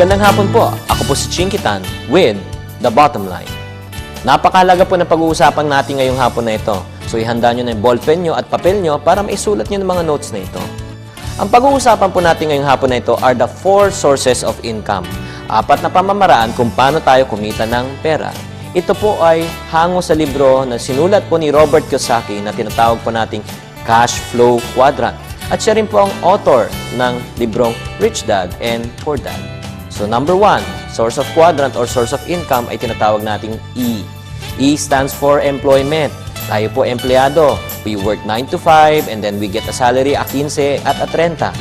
Magandang hapon po. Ako po si Chinkitan with The Bottom Line. Napakahalaga po na pag-uusapan natin ngayong hapon na ito. So ihanda nyo na yung ballpen nyo at papel nyo para maisulat nyo ng mga notes na ito. Ang pag-uusapan po natin ngayong hapon na ito are the four sources of income. Apat na pamamaraan kung paano tayo kumita ng pera. Ito po ay hango sa libro na sinulat po ni Robert Kiyosaki na tinatawag po nating Cash Flow Quadrant. At siya rin po ang author ng librong Rich Dad and Poor Dad. So number one, source of quadrant or source of income ay tinatawag nating E. E stands for employment. Tayo po empleyado. We work 9 to 5 and then we get a salary a 15 at a 30.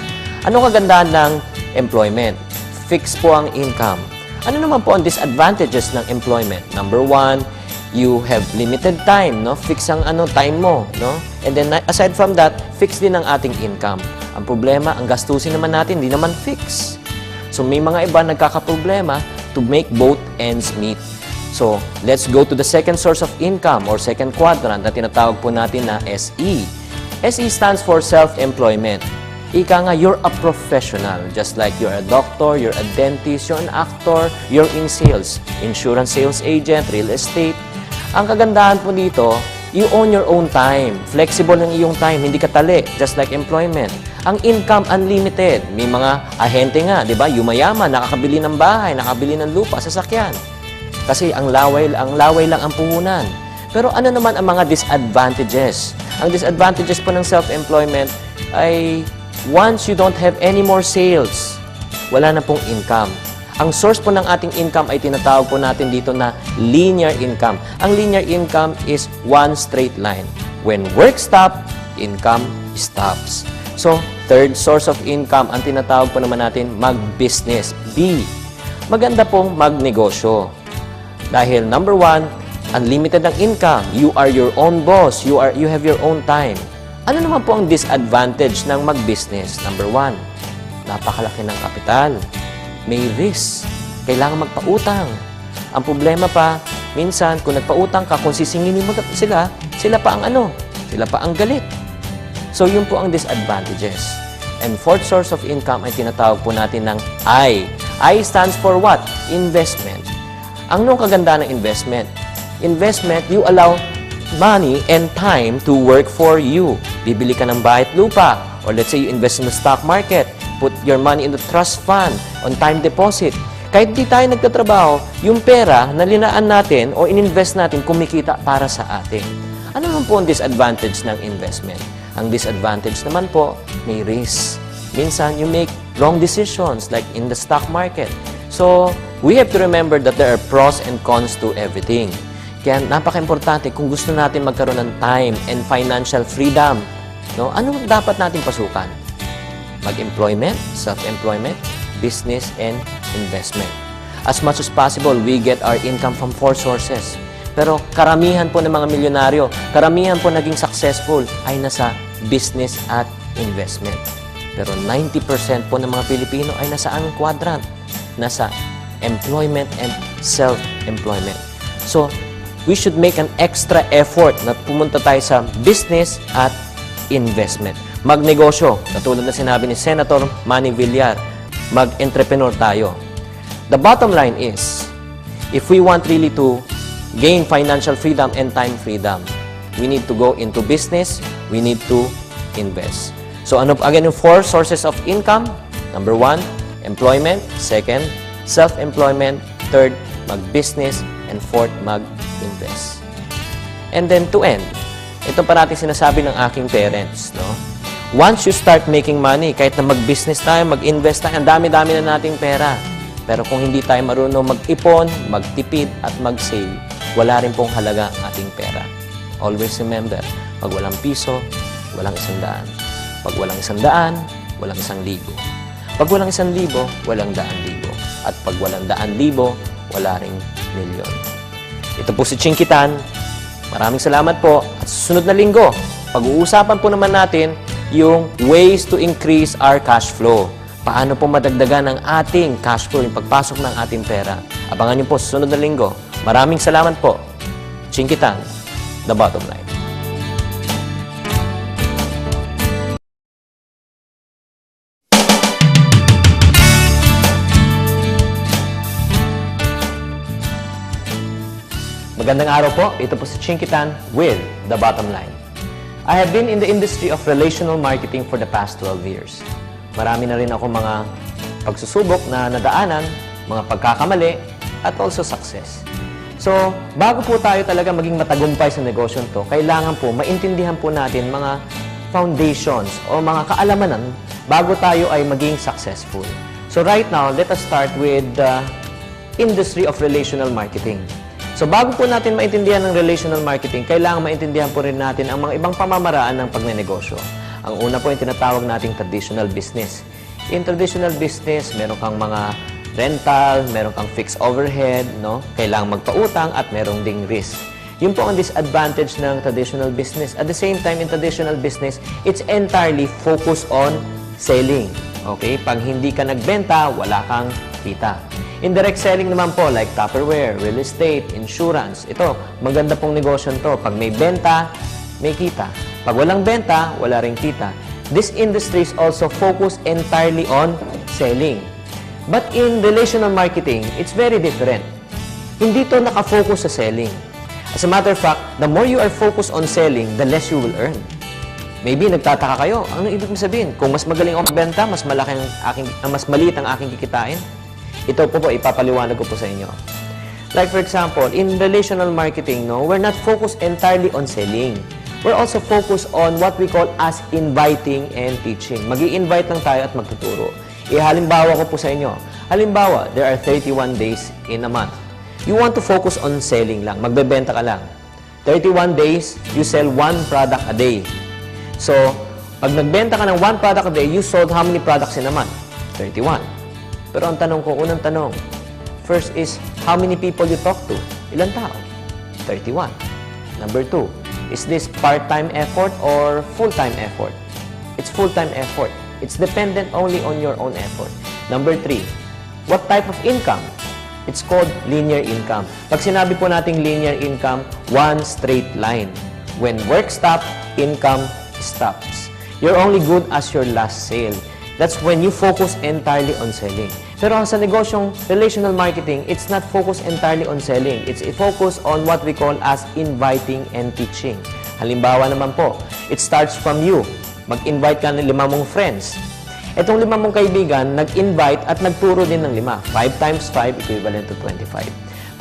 Ano kagandahan ng employment? Fix po ang income. Ano naman po ang disadvantages ng employment? Number one, you have limited time, no? Fix ang ano time mo, no? And then aside from that, fix din ang ating income. Ang problema, ang gastusin naman natin, hindi naman fix. So may mga iba nagkakaproblema to make both ends meet. So let's go to the second source of income or second quadrant na tinatawag po natin na SE. SE stands for self-employment. Ika nga, you're a professional. Just like you're a doctor, you're a dentist, you're an actor, you're in sales. Insurance sales agent, real estate. Ang kagandahan po dito, you own your own time. Flexible ang iyong time, hindi ka tali, just like employment. Ang income, unlimited. May mga ahente nga, di ba? Yumayaman, nakakabili ng bahay, nakabili ng lupa, sasakyan. Kasi ang laway, ang laway lang ang puhunan. Pero ano naman ang mga disadvantages? Ang disadvantages po ng self-employment ay once you don't have any more sales, wala na pong income. Ang source po ng ating income ay tinatawag po natin dito na linear income. Ang linear income is one straight line. When work stop, income stops. So, third source of income, ang tinatawag po naman natin mag-business. B. Maganda pong magnegosyo. Dahil number one, unlimited ang income. You are your own boss. You, are, you have your own time. Ano naman po ang disadvantage ng mag-business? Number one, napakalaki ng kapital. May risk. Kailangan magpautang. Ang problema pa, minsan, kung nagpautang ka, kung sisinginin mo sila, sila pa ang ano? Sila pa ang galit. So, yun po ang disadvantages. And fourth source of income ay tinatawag po natin ng I. I stands for what? Investment. Ang nung kaganda ng investment? Investment, you allow money and time to work for you. Bibili ka ng bahay at lupa. Or let's say you invest in the stock market. Put your money in the trust fund on time deposit. Kahit di tayo nagtatrabaho, yung pera na linaan natin o ininvest natin kumikita para sa atin. Ano naman po ang disadvantage ng investment? Ang disadvantage naman po, may risk. Minsan, you make wrong decisions like in the stock market. So, we have to remember that there are pros and cons to everything. Kaya napaka-importante kung gusto natin magkaroon ng time and financial freedom. No? Ano dapat nating pasukan? Mag-employment, self-employment, business, and investment. As much as possible, we get our income from four sources. Pero karamihan po ng mga milyonaryo, karamihan po naging successful ay nasa business at investment. Pero 90% po ng mga Pilipino ay nasa ang quadrant? Nasa employment and self-employment. So, we should make an extra effort na pumunta tayo sa business at investment. Magnegosyo, katulad na sinabi ni Senator Manny Villar, mag-entrepreneur tayo. The bottom line is, if we want really to gain financial freedom and time freedom, we need to go into business, we need to invest. So ano again yung four sources of income? Number one, employment. Second, self-employment. Third, mag-business. And fourth, mag-invest. And then to end, ito parati sinasabi ng aking parents, no? Once you start making money, kahit na mag-business tayo, mag-invest tayo, ang dami-dami na nating pera. Pero kung hindi tayo marunong mag-ipon, magtipid, at mag-save, wala rin pong halaga ang ating pera. Always remember, pag walang piso, walang isang daan. Pag walang isang daan, walang isang libo. Pag walang isang libo, walang daan libo. At pag walang daan libo, wala ring milyon. Ito po si Chinkitan. Maraming salamat po. At susunod na linggo, pag-uusapan po naman natin yung ways to increase our cash flow. Paano po madagdagan ang ating cash flow, yung pagpasok ng ating pera. Abangan niyo po susunod na linggo. Maraming salamat po. Chinkitan, the bottom line. Magandang araw po. Ito po si Chinkitan with The Bottom Line. I have been in the industry of relational marketing for the past 12 years. Marami na rin ako mga pagsusubok na nadaanan, mga pagkakamali, at also success. So, bago po tayo talaga maging matagumpay sa negosyo to, kailangan po maintindihan po natin mga foundations o mga kaalamanan bago tayo ay maging successful. So right now, let us start with the industry of relational marketing. So bago po natin maintindihan ng relational marketing, kailangan maintindihan po rin natin ang mga ibang pamamaraan ng pagnenegosyo. Ang una po yung tinatawag nating traditional business. In traditional business, meron kang mga rental, meron kang fixed overhead, no? Kailangan magpautang at merong ding risk. Yun po ang disadvantage ng traditional business. At the same time, in traditional business, it's entirely focused on selling. Okay? Pag hindi ka nagbenta, wala kang kita. Indirect selling naman po, like Tupperware, real estate, insurance. Ito, maganda pong negosyo to. Pag may benta, may kita. Pag walang benta, wala ring kita. This industry is also focused entirely on selling. But in relational marketing, it's very different. Hindi to nakafocus sa selling. As a matter of fact, the more you are focused on selling, the less you will earn. Maybe nagtataka kayo, ano ibig sabihin? Kung mas magaling ako magbenta, mas malaki ang aking ah, mas maliit ang aking kikitain. Ito po po ipapaliwanag ko po sa inyo. Like for example, in relational marketing, no, we're not focused entirely on selling. We're also focused on what we call as inviting and teaching. Magi invite lang tayo at magtuturo. Ihalimbawa ko po sa inyo. Halimbawa, there are 31 days in a month. You want to focus on selling lang. Magbebenta ka lang. 31 days, you sell one product a day. So, pag nagbenta ka ng one product a day, you sold how many products in a month? 31. Pero ang tanong ko, unang tanong, first is, how many people you talk to? Ilan tao? 31. Number two, is this part-time effort or full-time effort? It's full-time effort. It's dependent only on your own effort. Number three, what type of income? It's called linear income. Pag sinabi po nating linear income, one straight line. When work stops, income stops. You're only good as your last sale. That's when you focus entirely on selling. Pero sa negosyong relational marketing, it's not focused entirely on selling. It's focused on what we call as inviting and teaching. Halimbawa naman po, it starts from you. Mag-invite ka ng lima mong friends. Itong lima mong kaibigan, nag-invite at nagturo din ng lima. 5 times 5 equivalent to 25.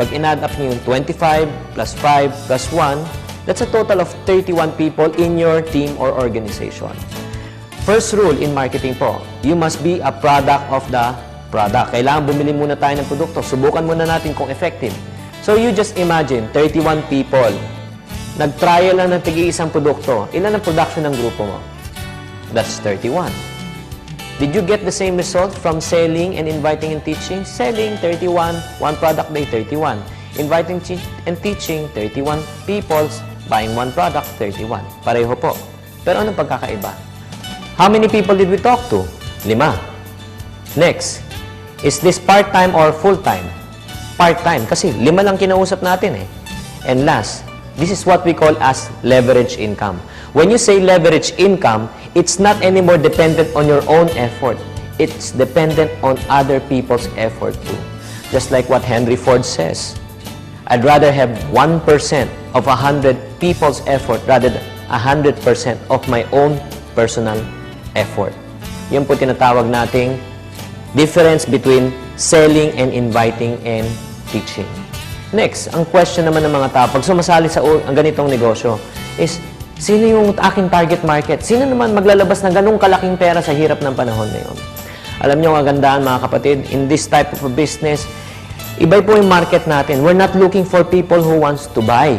Pag in-add up niyo yung 25 plus 5 plus 1, that's a total of 31 people in your team or organization. First rule in marketing po, you must be a product of the product. Kailangan bumili muna tayo ng produkto. Subukan muna natin kung effective. So you just imagine, 31 people. Nag-trial lang ng tigi isang produkto. Ilan ang production ng grupo mo? That's 31. Did you get the same result from selling and inviting and teaching? Selling, 31. One product day, 31. Inviting and teaching, 31 peoples. Buying one product, 31. Pareho po. Pero anong pagkakaiba? How many people did we talk to? Lima. Next, is this part-time or full-time? Part-time, kasi lima lang kinausap natin eh. And last, this is what we call as leverage income. When you say leverage income, it's not anymore dependent on your own effort. It's dependent on other people's effort too. Just like what Henry Ford says. I'd rather have 1% of 100 people's effort rather than 100% of my own personal effort. Yan po tinatawag nating difference between selling and inviting and teaching. Next, ang question naman ng mga tao, pag sumasali sa ang ganitong negosyo, is sino yung aking target market? Sino naman maglalabas ng ganung kalaking pera sa hirap ng panahon ngayon? Alam niyo ang kagandaan mga kapatid, in this type of a business, iba po yung market natin. We're not looking for people who wants to buy.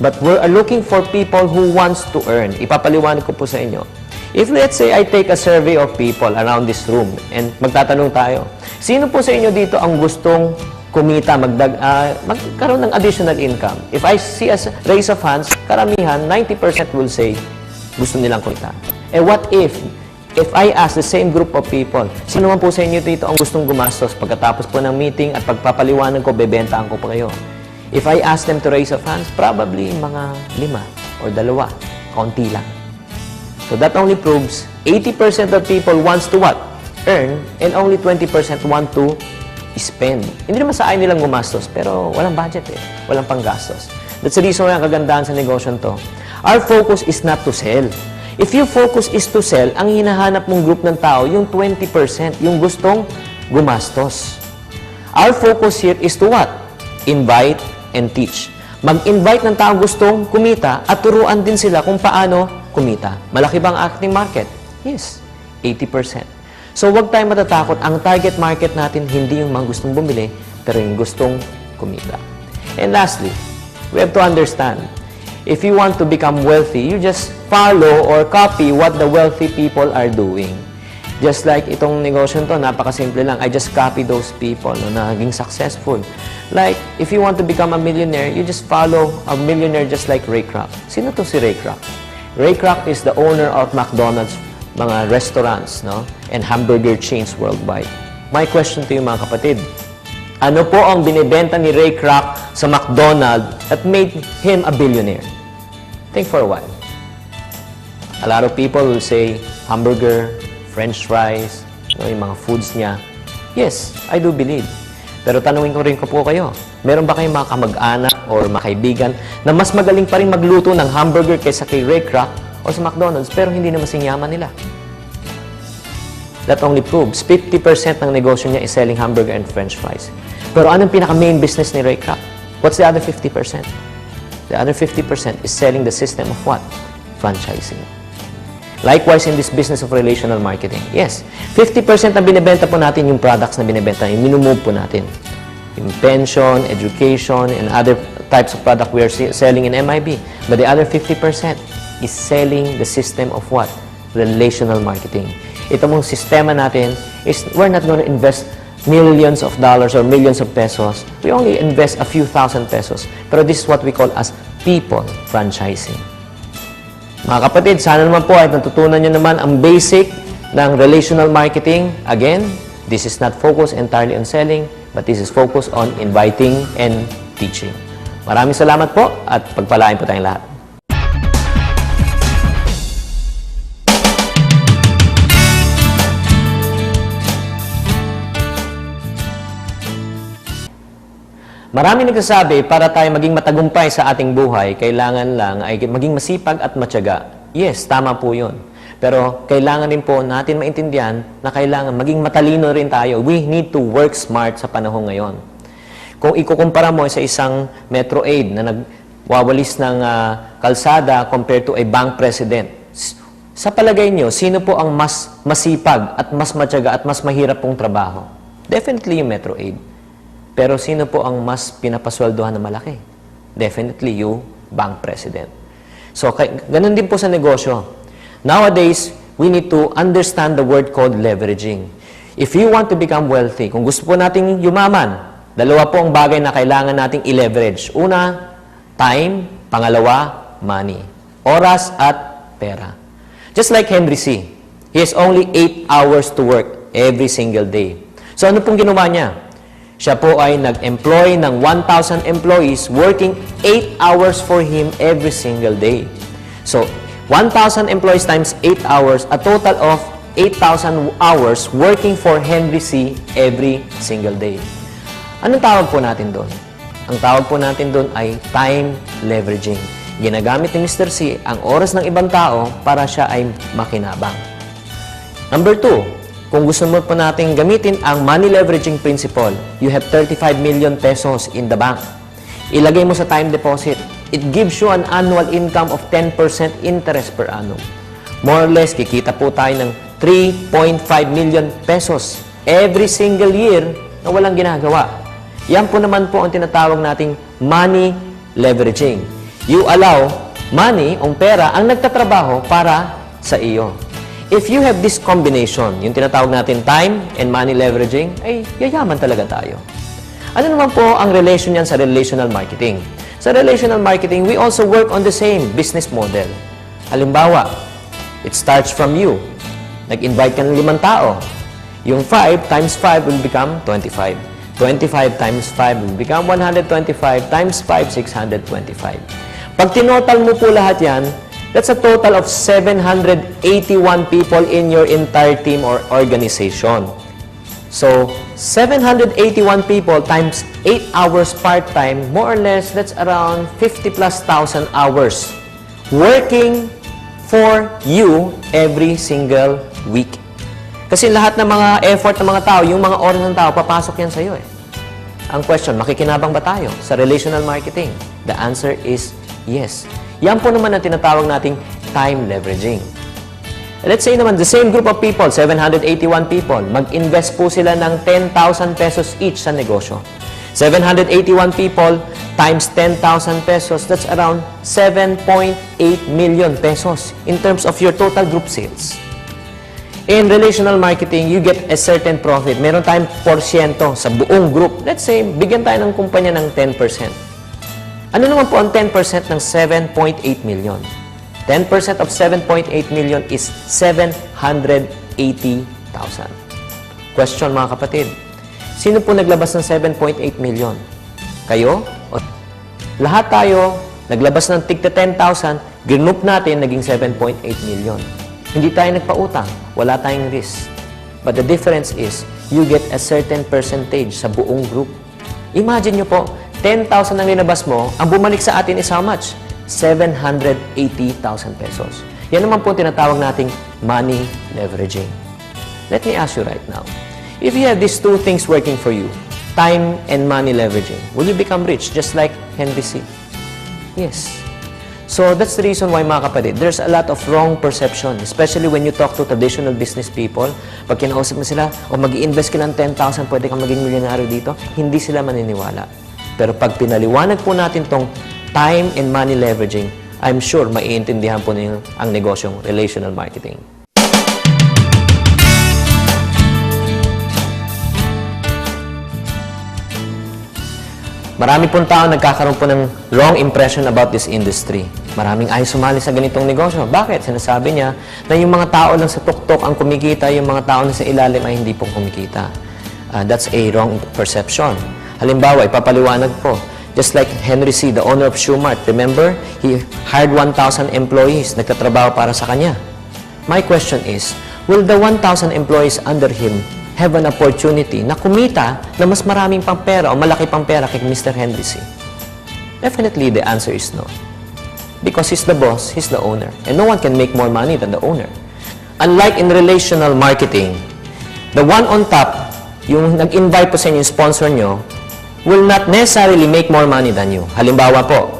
But we're looking for people who wants to earn. Ipapaliwanag ko po sa inyo. If let's say I take a survey of people around this room and magtatanong tayo, sino po sa inyo dito ang gustong kumita, magdag, ah, magkaroon ng additional income? If I see a raise of hands, karamihan, 90% will say gusto nilang kumita. Eh what if, if I ask the same group of people, sino man po sa inyo dito ang gustong gumastos pagkatapos po ng meeting at pagpapaliwanag ko, bebentaan ko pa kayo? If I ask them to raise of hands, probably mga lima or dalawa, kaunti lang. So that only proves 80% of people wants to what? Earn and only 20% want to spend. Hindi naman sa ayaw nilang gumastos, pero walang budget eh. Walang panggastos. That's the reason why ang kagandahan sa negosyo to. Our focus is not to sell. If your focus is to sell, ang hinahanap mong group ng tao, yung 20%, yung gustong gumastos. Our focus here is to what? Invite and teach. Mag-invite ng tao gustong kumita at turuan din sila kung paano kumita. Malaki bang ating market? Yes, 80%. So huwag tayong matatakot. Ang target market natin hindi yung mga gustong bumili, pero yung gustong kumita. And lastly, we have to understand, if you want to become wealthy, you just follow or copy what the wealthy people are doing. Just like itong negosyo to, napakasimple lang. I just copy those people na naging successful. Like, if you want to become a millionaire, you just follow a millionaire just like Ray Kroc. Sino to si Ray Kroc? Ray Kroc is the owner of McDonald's, mga restaurants, no? And hamburger chains worldwide. My question to you mga kapatid, ano po ang binibenta ni Ray Kroc sa McDonald's that made him a billionaire? Think for a while. A lot of people will say hamburger, french fries, no, yung mga foods niya. Yes, I do believe. Pero tanungin ko rin ko po kayo, meron ba kayong mga kamag-anak or mga kaibigan na mas magaling pa rin magluto ng hamburger kaysa kay Ray Kroc o sa McDonald's pero hindi na masingyaman nila? That only proves 50% ng negosyo niya is selling hamburger and french fries. Pero anong pinaka-main business ni Ray Kroc? What's the other 50%? The other 50% is selling the system of what? Franchising. Likewise, in this business of relational marketing. Yes, 50% na binibenta po natin yung products na binibenta, yung minumove po natin. Yung pension, education, and other types of product we are se- selling in MIB. But the other 50% is selling the system of what? Relational marketing. Ito mong sistema natin is we're not going to invest millions of dollars or millions of pesos. We only invest a few thousand pesos. Pero this is what we call as people franchising. Mga kapatid, sana naman po ay natutunan nyo naman ang basic ng relational marketing. Again, this is not focused entirely on selling, but this is focused on inviting and teaching. Maraming salamat po at pagpalain po tayong lahat. Marami nagsasabi, para tayo maging matagumpay sa ating buhay, kailangan lang ay maging masipag at matyaga. Yes, tama po yun. Pero kailangan din po natin maintindihan na kailangan maging matalino rin tayo. We need to work smart sa panahon ngayon. Kung ikukumpara mo sa isang Metro Aid na nagwawalis ng ah, kalsada compared to a bank president, sa palagay nyo, sino po ang mas masipag at mas matyaga at mas mahirap pong trabaho? Definitely yung Metro Aid. Pero sino po ang mas pinapasweldohan na malaki? Definitely you, bank president. So, ganun din po sa negosyo. Nowadays, we need to understand the word called leveraging. If you want to become wealthy, kung gusto po nating yumaman, dalawa po ang bagay na kailangan nating i-leverage. Una, time. Pangalawa, money. Oras at pera. Just like Henry C. He has only 8 hours to work every single day. So ano pong ginawa niya? Siya po ay nag-employ ng 1,000 employees working 8 hours for him every single day. So, 1,000 employees times 8 hours, a total of 8,000 hours working for Henry C. every single day. Anong tawag po natin doon? Ang tawag po natin doon ay time leveraging. Ginagamit ni Mr. C ang oras ng ibang tao para siya ay makinabang. Number two, kung gusto mo po natin gamitin ang money leveraging principle, you have 35 million pesos in the bank. Ilagay mo sa time deposit. It gives you an annual income of 10% interest per annum. More or less, kikita po tayo ng 3.5 million pesos every single year na walang ginagawa. Yan po naman po ang tinatawag nating money leveraging. You allow money, o pera, ang nagtatrabaho para sa iyo. If you have this combination, yung tinatawag natin time and money leveraging, ay yayaman talaga tayo. Ano naman po ang relation yan sa relational marketing? Sa relational marketing, we also work on the same business model. Halimbawa, it starts from you. Nag-invite ka ng limang tao. Yung 5 times 5 will become 25. 25 times 5 will become 125 times 5, 625. Pag tinotal mo po lahat yan, that's a total of 781 people in your entire team or organization. So, 781 people times 8 hours part-time, more or less, that's around 50 plus thousand hours working for you every single week. Kasi lahat ng mga effort ng mga tao, yung mga oras ng tao, papasok yan sa'yo eh. Ang question, makikinabang ba tayo sa relational marketing? The answer is yes. Yan po naman ang tinatawag nating time leveraging. Let's say naman, the same group of people, 781 people, mag-invest po sila ng 10,000 pesos each sa negosyo. 781 people times 10,000 pesos, that's around 7.8 million pesos in terms of your total group sales. In relational marketing, you get a certain profit. Meron tayong porsyento sa buong group. Let's say, bigyan tayo ng kumpanya ng 10%. Ano naman po ang 10% ng 7.8 million? 10% of 7.8 million is 780,000. Question mga kapatid, sino po naglabas ng 7.8 million? Kayo? O lahat tayo naglabas ng tigta 10,000, group natin naging 7.8 million. Hindi tayo nagpautang, wala tayong risk. But the difference is, you get a certain percentage sa buong group. Imagine nyo po, 10,000 ang linabas mo, ang bumalik sa atin is how much? 780,000 pesos. Yan naman po tinatawag nating money leveraging. Let me ask you right now, if you have these two things working for you, time and money leveraging, will you become rich just like Henry C? Yes. So that's the reason why mga kapatid, there's a lot of wrong perception, especially when you talk to traditional business people. Pag kinausap mo sila, o mag invest ka ng 10,000, pwede kang maging milyonaryo dito, hindi sila maniniwala. Pero pag pinaliwanag po natin tong time and money leveraging, I'm sure maiintindihan po ninyo ang negosyong relational marketing. Marami pong tao nagkakaroon po ng wrong impression about this industry. Maraming ayaw sumali sa ganitong negosyo. Bakit? Sinasabi niya na yung mga tao lang sa tuktok ang kumikita, yung mga tao na sa ilalim ay hindi pong kumikita. Uh, that's a wrong perception. Halimbawa, ipapaliwanag ko. Just like Henry C., the owner of Shoemart, remember? He hired 1,000 employees, nagtatrabaho para sa kanya. My question is, will the 1,000 employees under him have an opportunity na kumita na mas maraming pang pera o malaki pang pera kay Mr. Henry C? Definitely, the answer is no. Because he's the boss, he's the owner. And no one can make more money than the owner. Unlike in relational marketing, the one on top, yung nag-invite po sa inyo, yung sponsor nyo, will not necessarily make more money than you. Halimbawa po,